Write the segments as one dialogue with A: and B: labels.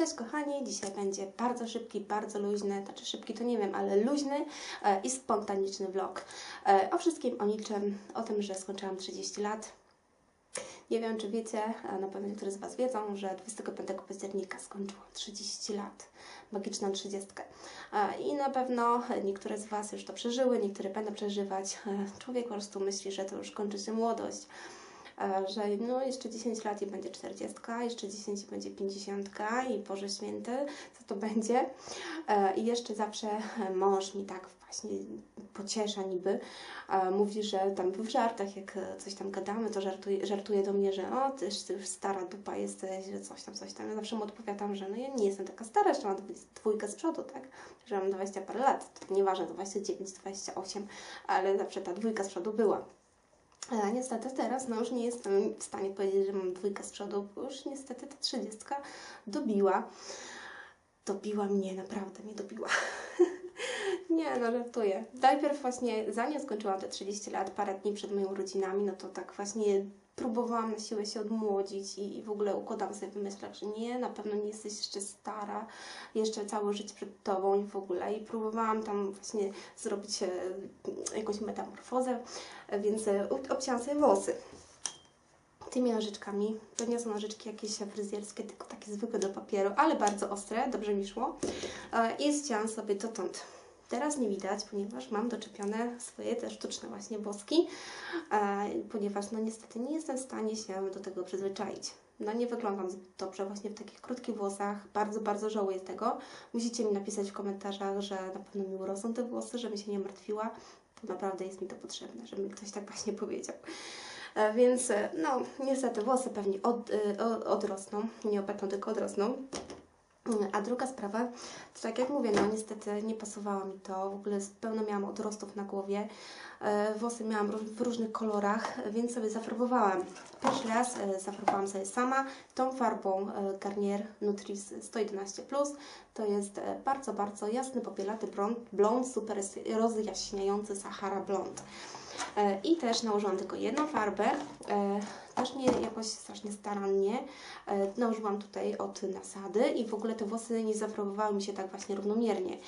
A: Cześć kochani, dzisiaj będzie bardzo szybki, bardzo luźny, znaczy szybki to nie wiem, ale luźny e, i spontaniczny vlog. E, o wszystkim, o niczym, o tym, że skończyłam 30 lat. Nie wiem, czy wiecie, a na pewno niektórzy z Was wiedzą, że 25 października skończyłam 30 lat, magiczną 30. E, I na pewno niektóre z Was już to przeżyły, niektóre będą przeżywać. E, Człowiek po prostu myśli, że to już kończy się młodość że no jeszcze 10 lat i będzie 40, jeszcze 10 i będzie 50 i Boże Święty, co to będzie. E, I jeszcze zawsze mąż mi tak właśnie pociesza niby, e, mówi, że tam w żartach, jak coś tam gadamy, to żartuje, żartuje do mnie, że o, ty już stara dupa jesteś, że coś tam, coś tam. Ja zawsze mu odpowiadam, że no ja nie jestem taka stara, jeszcze mam dwójkę z przodu, tak? Że mam 20 parę lat, to nieważne, 29, 28, ale zawsze ta dwójka z przodu była. A niestety teraz no już nie jestem w stanie powiedzieć, że mam dwójkę z przodu, bo już niestety ta trzydziestka dobiła. Dobiła mnie, naprawdę mnie dobiła. nie, no żartuję. Najpierw właśnie, zanim skończyłam te 30 lat, parę dni przed moimi urodzinami, no to tak właśnie próbowałam na siłę się odmłodzić i, i w ogóle układam sobie w myślach, że nie, na pewno nie jesteś jeszcze stara, jeszcze całe życie przed Tobą i w ogóle. I próbowałam tam właśnie zrobić e, jakąś metamorfozę, e, więc e, ob- obcięłam sobie włosy tymi nożyczkami. To nie są nożyczki jakieś fryzjerskie, tylko takie zwykłe do papieru, ale bardzo ostre, dobrze mi szło. I zcięłam sobie dotąd. Teraz nie widać, ponieważ mam doczepione swoje te sztuczne właśnie włoski, e, ponieważ no niestety nie jestem w stanie się do tego przyzwyczaić. No nie wyglądam zbyt dobrze właśnie w takich krótkich włosach. Bardzo, bardzo żałuję tego. Musicie mi napisać w komentarzach, że na pewno mi urosną te włosy, żebym się nie martwiła, naprawdę jest mi to potrzebne, żeby mi ktoś tak właśnie powiedział. E, Więc e, no, niestety włosy pewnie od, e, odrosną, nie opętą, tylko odrosną. A druga sprawa, to tak jak mówię, no niestety nie pasowało mi to, w ogóle pełno miałam odrostów na głowie, E, włosy miałam w różnych kolorach, więc sobie zafarbowałam. Pierwszy raz e, zafarbowałam sobie sama tą farbą e, Garnier Nutris 111+. To jest bardzo, bardzo jasny, popielaty blond, blond super rozjaśniający Sahara Blond. E, I też nałożyłam tylko jedną farbę, e, też nie jakoś strasznie starannie. E, Nałożyłam tutaj od nasady i w ogóle te włosy nie zafarbowały mi się tak właśnie równomiernie.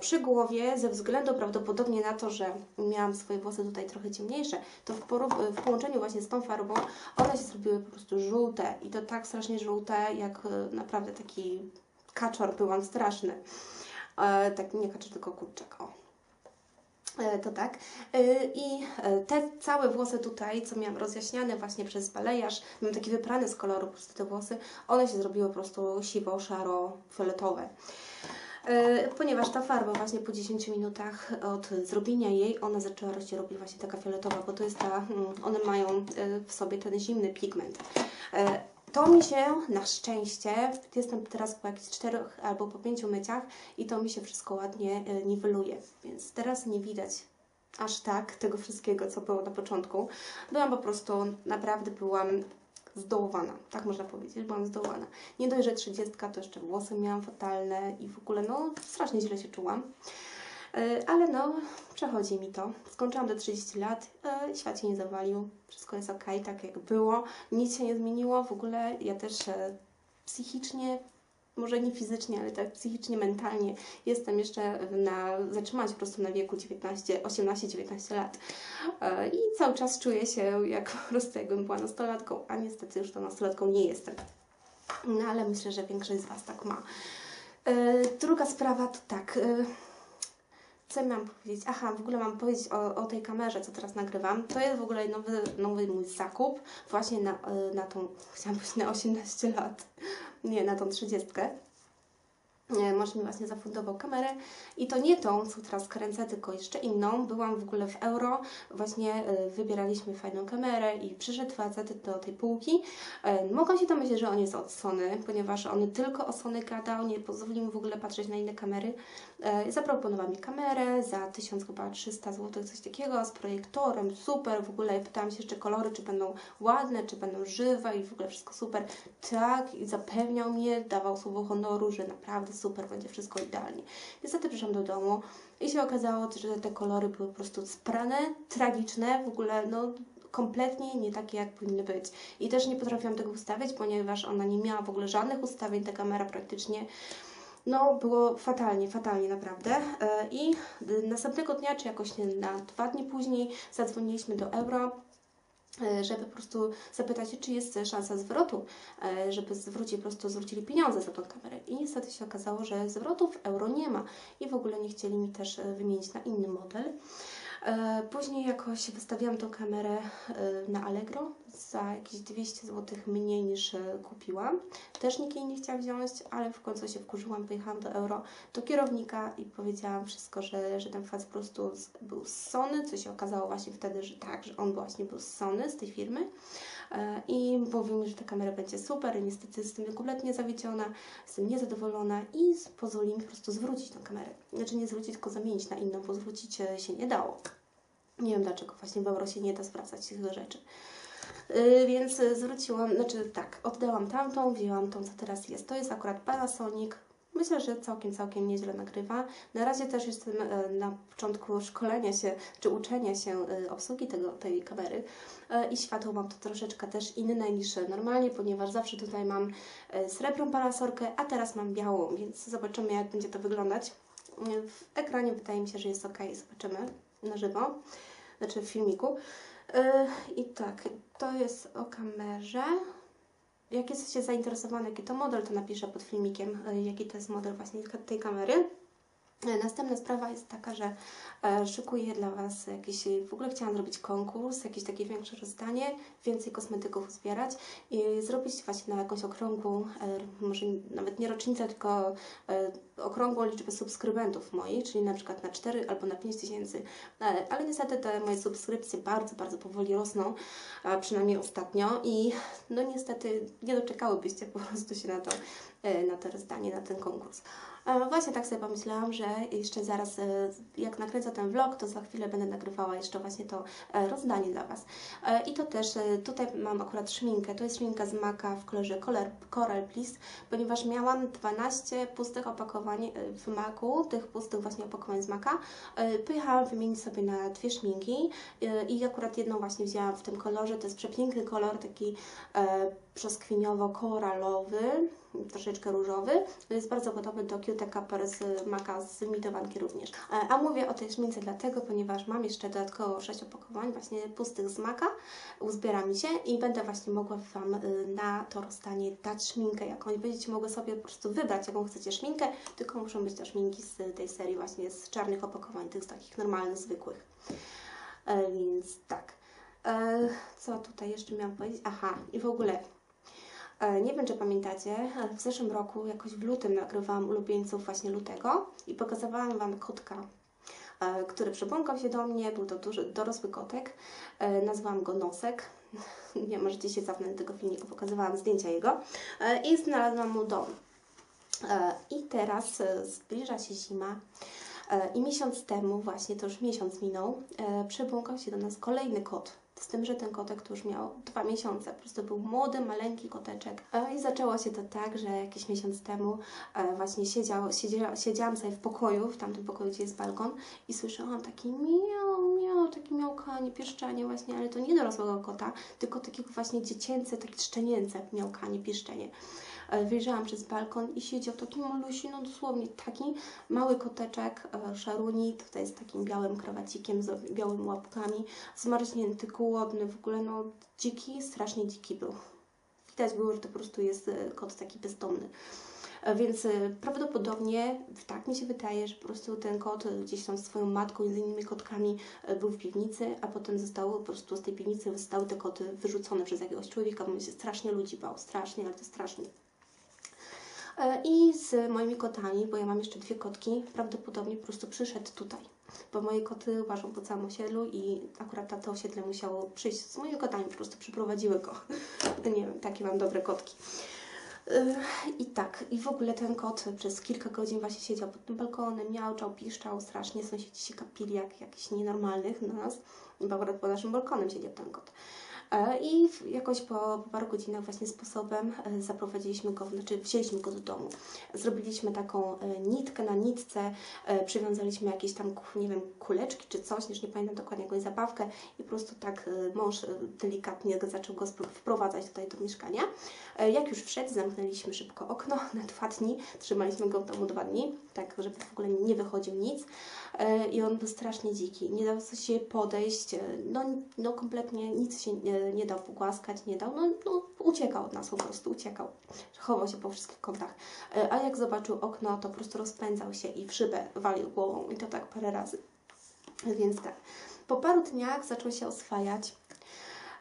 A: Przy głowie, ze względu prawdopodobnie na to, że miałam swoje włosy tutaj trochę ciemniejsze, to w, w połączeniu właśnie z tą farbą one się zrobiły po prostu żółte i to tak strasznie żółte, jak naprawdę taki kaczor byłam straszny. E, Tak nie kaczor, tylko kurczak, o. E, To tak. E, I e, te całe włosy tutaj, co miałam rozjaśniane właśnie przez balejarz, miałam takie wyprane z koloru po prostu te włosy, one się zrobiły po prostu siwo, szaro, fioletowe. Ponieważ ta farba właśnie po 10 minutach od zrobienia jej, ona zaczęła się robić właśnie taka fioletowa, bo to jest ta, mm, one mają w sobie ten zimny pigment. To mi się na szczęście, jestem teraz po jakichś czterech albo po pięciu myciach i to mi się wszystko ładnie e, niweluje, więc teraz nie widać aż tak tego wszystkiego, co było na początku. Byłam po prostu, naprawdę byłam zdołowana, tak można powiedzieć, byłam zdołowana. Nie dość, że 30, to jeszcze włosy miałam fatalne i w ogóle, no, strasznie źle się czułam. E, Ale no, przechodzi mi to. Skończyłam do 30 lat, e, świat się nie zawalił, wszystko jest ok, tak jak było, nic się nie zmieniło. W ogóle ja też e, psychicznie, może nie fizycznie, ale tak psychicznie, mentalnie jestem jeszcze na, zatrzymać po prostu na wieku 19, 18-19 lat. I cały czas czuję się jak po prostu jakbym była nastolatką, a niestety już tą nastolatką nie jestem. No ale myślę, że większość z Was tak ma. Druga sprawa to tak. Ja miałam powiedzieć? Aha, w ogóle mam powiedzieć o, o tej kamerze, co teraz nagrywam. To jest w ogóle nowy, nowy mój zakup, właśnie na, e, na tą, chciałam powiedzieć na 18 lat, nie, na tą 30. E, Mąż mi właśnie zafundował kamerę i to nie tą, co teraz kręcę, tylko jeszcze inną. Byłam w ogóle w euro, właśnie e, wybieraliśmy fajną kamerę i przyszedł facet do tej półki. E, Mogą się domyśleć, że on jest od Sony, ponieważ on tylko o Sony gadał, nie pozwolił mi w ogóle patrzeć na inne kamery. Zaproponował mi kamerę za 1000 chyba 300 zł, coś takiego, z projektorem, super, w ogóle pytałam się jeszcze kolory, czy będą ładne, czy będą żywe i w ogóle wszystko super. Tak, i zapewniał mnie, dawał słowo honoru, że naprawdę super, będzie wszystko idealnie. Niestety przyszłam do domu i się okazało, że te kolory były po prostu sprane, tragiczne, w ogóle no kompletnie nie takie, jak powinny być. I też nie potrafiłam tego ustawić, ponieważ ona nie miała w ogóle żadnych ustawień, ta kamera praktycznie. No, było fatalnie, fatalnie naprawdę. E, I następnego dnia, czy jakoś na dwa dni później, zadzwoniliśmy do Euro żeby po prostu zapytać czy jest szansa zwrotu, e, żeby zwrócić, po prostu zwrócili pieniądze za tą kamerę. I niestety się okazało, że zwrotów euro nie ma i w ogóle nie chcieli mi też e, wymienić na inny model. E, Później jakoś wystawiłam tą kamerę e, na Allegro za jakieś 200 zł mniej niż e, kupiłam. Też nikt jej nie chciał wziąć, ale w końcu się wkurzyłam, pojechałam do Euro, do kierownika i powiedziałam wszystko, że, że ten facet po prostu był z Sony, co się okazało właśnie wtedy, że tak, że on właśnie był z Sony, z tej firmy. E, I mówił mi, że ta kamera będzie super, niestety jestem kompletnie zawiedziona, jestem niezadowolona i z- pozwoli mi po prostu zwrócić tę kamerę. Znaczy nie zwrócić, tylko zamienić na inną, bo zwrócić e, się nie dało. Nie wiem dlaczego właśnie w euro się nie da sprawdzać tych rzeczy. Yy, więc zwróciłam, znaczy tak, oddałam tamtą, wzięłam tą, co teraz jest. To jest akurat Panasonic. Myślę, że całkiem, całkiem nieźle nagrywa. Na razie też jestem na początku szkolenia się, czy uczenia się e, obsługi tego, tej kamery E, i światło mam to troszeczkę też inne niż normalnie, ponieważ zawsze tutaj mam e, srebrną parasolkę, a teraz mam białą, więc zobaczymy jak będzie to wyglądać. W ekranie wydaje mi się, że jest ok, zobaczymy na żywo, znaczy w filmiku. I tak, to jest o kamerze. Jak jesteście zainteresowani, jaki to model, to napiszę pod filmikiem, e, jaki to jest model właśnie tej kamery. Następna sprawa jest taka, że e, szykuję dla Was jakiś, w ogóle chciałam zrobić konkurs, jakieś takie większe rozdanie, więcej kosmetyków zbierać i zrobić właśnie na jakąś okrągłą, e, może nawet nie rocznicę, tylko e, okrągłą liczbę subskrybentów moich, czyli na przykład na 4 albo na 5 tysięcy, ale niestety te moje subskrypcje bardzo, bardzo powoli rosną, przynajmniej ostatnio i no niestety nie doczekałybyście po prostu się na to, na to rozdanie, na ten konkurs. E, Właśnie tak sobie pomyślałam, że jeszcze zaraz, e, jak nakręcę ten vlog, to za chwilę będę nagrywała jeszcze właśnie to e, rozdanie dla Was. I to też, tutaj mam akurat szminkę, to jest szminka z Maka w kolorze Coral, Coral Please, ponieważ miałam 12 pustych opakowań w Maku, tych pustych właśnie opakowań z Maka. Pojechałam wymienić sobie na dwie szminki i akurat jedną właśnie wzięłam w tym kolorze, to jest przepiękny kolor, taki brzoskwiniowo-koralowy, troszeczkę różowy. Jest bardzo podobny do Cute Cupper z Maka z imitowanki również. E, A mówię o tej szmince dlatego, ponieważ mam jeszcze dodatkowo 6 opakowań właśnie pustych z Maka. Uzbiera mi się i będę właśnie mogła Wam y, na to rozstanie dać szminkę jakąś. Będziecie mogły sobie po prostu wybrać, jaką chcecie szminkę, tylko muszą być to szminki z tej serii właśnie z czarnych opakowań, tych takich normalnych, zwykłych. E, Więc tak. E, Co tutaj jeszcze miałam powiedzieć? Aha, i w ogóle E, Nie wiem, czy pamiętacie, w zeszłym roku, jakoś w lutym, nagrywałam ulubieńców właśnie lutego i pokazywałam Wam kotka, e, który przybłąkał się do mnie. Był to duży, dorosły kotek. E, Nazwałam go Nosek. Nie możecie się do tego filmiku, pokazywałam zdjęcia jego. E, I znalazłam mu dom. E, I teraz e, zbliża się zima. E, I miesiąc temu, właśnie to już miesiąc minął, e, przybłąkał się do nas kolejny kot. Z tym, że ten kotek już miał dwa miesiące. Po prostu był młody, maleńki koteczek. E, I zaczęło się to tak, że jakiś miesiąc temu e, właśnie siedział, siedziała, siedziałam sobie w pokoju, w tamtym pokoju, gdzie jest balkon i słyszałam taki miau, miau, takie miałkanie, pieszczenie właśnie, ale to nie dorosłego kota, tylko takiego właśnie dziecięce, takie szczenięce miałkanie, pieszczenie. E, Wyjrzałam przez balkon i siedział taki malusi, no dosłownie taki mały koteczek, e, szaruni, tutaj z takim białym krawacikiem, z białymi łapkami, zmarznięty, głodny, w ogóle no dziki, strasznie dziki był. Widać było, że to po prostu jest e, kot taki bezdomny. Więc prawdopodobnie, tak mi się wydaje, że po prostu ten kot gdzieś tam z swoją matką i z innymi kotkami był w piwnicy, a potem zostały po prostu z tej piwnicy zostały te koty wyrzucone przez jakiegoś człowieka, bo on się strasznie ludzi bał, strasznie, ale to strasznie. E, I z moimi kotami, bo ja mam jeszcze dwie kotki, prawdopodobnie po prostu przyszedł tutaj. Bo moje koty łażą po całym osiedlu i akurat to osiedle musiało przyjść z moimi kotami, po prostu przyprowadziły go. Nie wiem, takie mam dobre kotki. E, I tak, i w ogóle ten kot przez kilka godzin właśnie siedział pod tym balkonem, miałczał, piszczał strasznie, sąsiedzi się kapili jak jakichś nienormalnych na nas, bo akurat pod naszym balkonem siedział ten kot. E, I jakoś po, paru godzinach właśnie sposobem e, zaprowadziliśmy go, znaczy wzięliśmy go do domu. Zrobiliśmy taką e, nitkę na nitce, przywiązaliśmy jakieś tam, nie wiem, kuleczki czy coś, już nie pamiętam dokładnie jakąś zabawkę i po prostu tak mąż delikatnie zaczął go wprowadzać tutaj do mieszkania. Jak już wszedł, zamknęliśmy szybko okno na dwa dni, trzymaliśmy go w domu dwa dni, tak żeby w ogóle nie wychodził nic. E, I on był strasznie dziki, nie dał się podejść, e, no, no kompletnie nic się nie, nie dał pogłaskać, nie dał, no, no uciekał od nas po prostu, uciekał, chował się po wszystkich kątach. E, A jak zobaczył okno, to po prostu rozpędzał się i w szybę walił głową i to tak parę razy. Więc tak, po paru dniach zaczął się oswajać.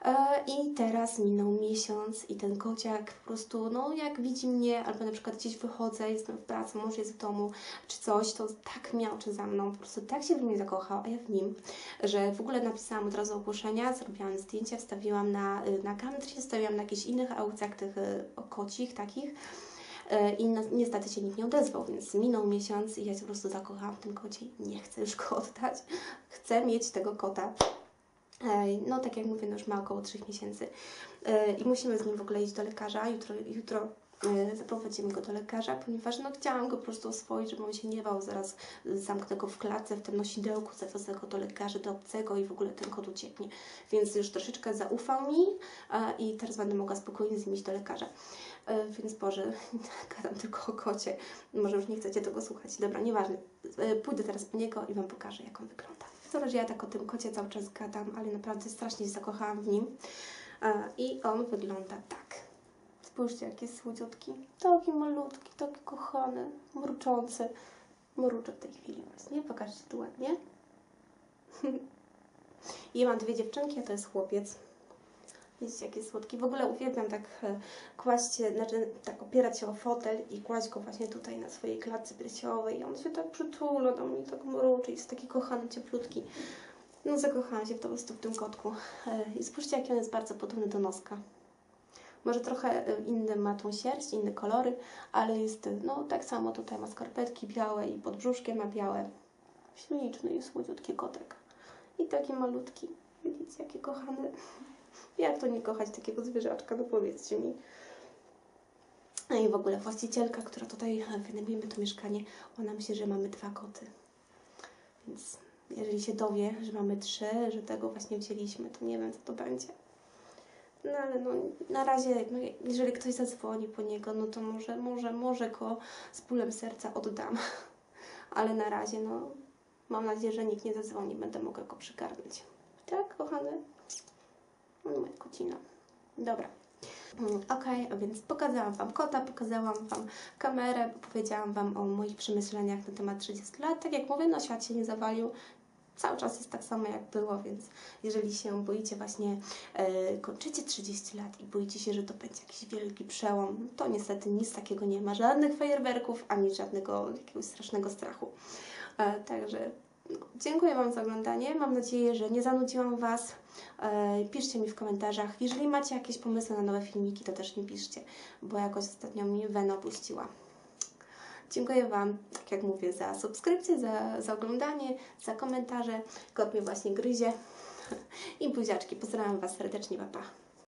A: E, I teraz minął miesiąc i ten kociak po prostu, no jak widzi mnie, albo na przykład gdzieś wychodzę, jestem w pracy, mąż jest w domu, czy coś, to tak miałczy za mną, po prostu tak się w mnie zakochał, a ja w nim, że w ogóle napisałam od razu ogłoszenia, zrobiłam zdjęcia, wstawiłam na, na Gumtree, wstawiłam na jakichś innych aukcjach tych o kocich takich E, i na, niestety się nikt nie odezwał, więc minął miesiąc i ja się po prostu zakochałam w tym kocie nie chcę już go oddać, chcę mieć tego kota. No, tak jak mówię, no już ma około 3 miesięcy E, i musimy z nim w ogóle iść do lekarza. Jutro, jutro e, zaprowadzimy go do lekarza, ponieważ no, chciałam go po prostu oswoić, żeby on się nie bał. Zaraz zamknę go w klatce, w tym nosidełku, zawiozę go do lekarzy, do obcego i w ogóle ten kot ucieknie. Więc już troszeczkę zaufał mi i teraz będę mogła spokojnie z nim iść do lekarza. E, Więc Boże, gadam tylko o kocie. Może już nie chcecie tego słuchać. Dobra, nieważne. Pójdę teraz po niego i Wam pokażę, jak on wygląda. Że ja tak o tym kocie cały czas gadam, ale naprawdę strasznie się zakochałam w nim. E, I on wygląda tak. Spójrzcie, jaki jest słodziutki. Taki malutki, taki kochany, mruczący. Mruczę w tej chwili właśnie. Pokażcie tu ładnie. I mam dwie dziewczynki, a to jest chłopiec. Jest słodki. W ogóle uwielbiam tak e, kłaść znaczy tak opierać się o fotel i kłaść go właśnie tutaj na swojej klatce piersiowej. I on się tak przytula do mnie, tak mruczy, jest taki kochany, cieplutki. No zakochałam się po prostu w tym kotku. E, I spójrzcie, jaki on jest bardzo podobny do noska. Może trochę e, inny ma tą sierść, inne kolory, ale jest, no tak samo tutaj ma skarpetki białe i pod brzuszkiem ma białe. Śliczny i słodziutki kotek. I taki malutki. Widzicie, jaki kochany. Jak to nie kochać takiego zwierzaczka, no powiedzcie mi. No i w ogóle właścicielka, która tutaj wynajmujemy to mieszkanie, ona myśli, że mamy dwa koty. Więc jeżeli się dowie, że mamy trzy, że tego właśnie wzięliśmy, to nie wiem, co to będzie. No ale no, na razie, no, jeżeli ktoś zadzwoni po niego, no to może, może, może go z bólem serca oddam. Ale na razie, no, mam nadzieję, że nikt nie zadzwoni, będę mogła go przygarnąć. Tak, kochany? Moja kocina. Dobra. Mm, Okej, a więc pokazałam Wam kota, pokazałam Wam kamerę, powiedziałam Wam o moich przemyśleniach na temat 30 lat. Tak jak mówię, no świat się nie zawalił. Cały czas jest tak samo jak było, więc jeżeli się boicie właśnie, e, kończycie 30 lat i boicie się, że to będzie jakiś wielki przełom, to niestety nic takiego nie ma. Żadnych fajerwerków, ani żadnego jakiegoś strasznego strachu. E, także dziękuję Wam za oglądanie. Mam nadzieję, że nie zanudziłam Was. E, piszcie mi w komentarzach. Jeżeli macie jakieś pomysły na nowe filmiki, to też mi piszcie, bo jakoś ostatnio mnie Wena opuściła. Dziękuję Wam, tak jak mówię, za subskrypcję, za, za oglądanie, za komentarze. Kot mnie właśnie gryzie. I buziaczki. Pozdrawiam Was serdecznie, papa.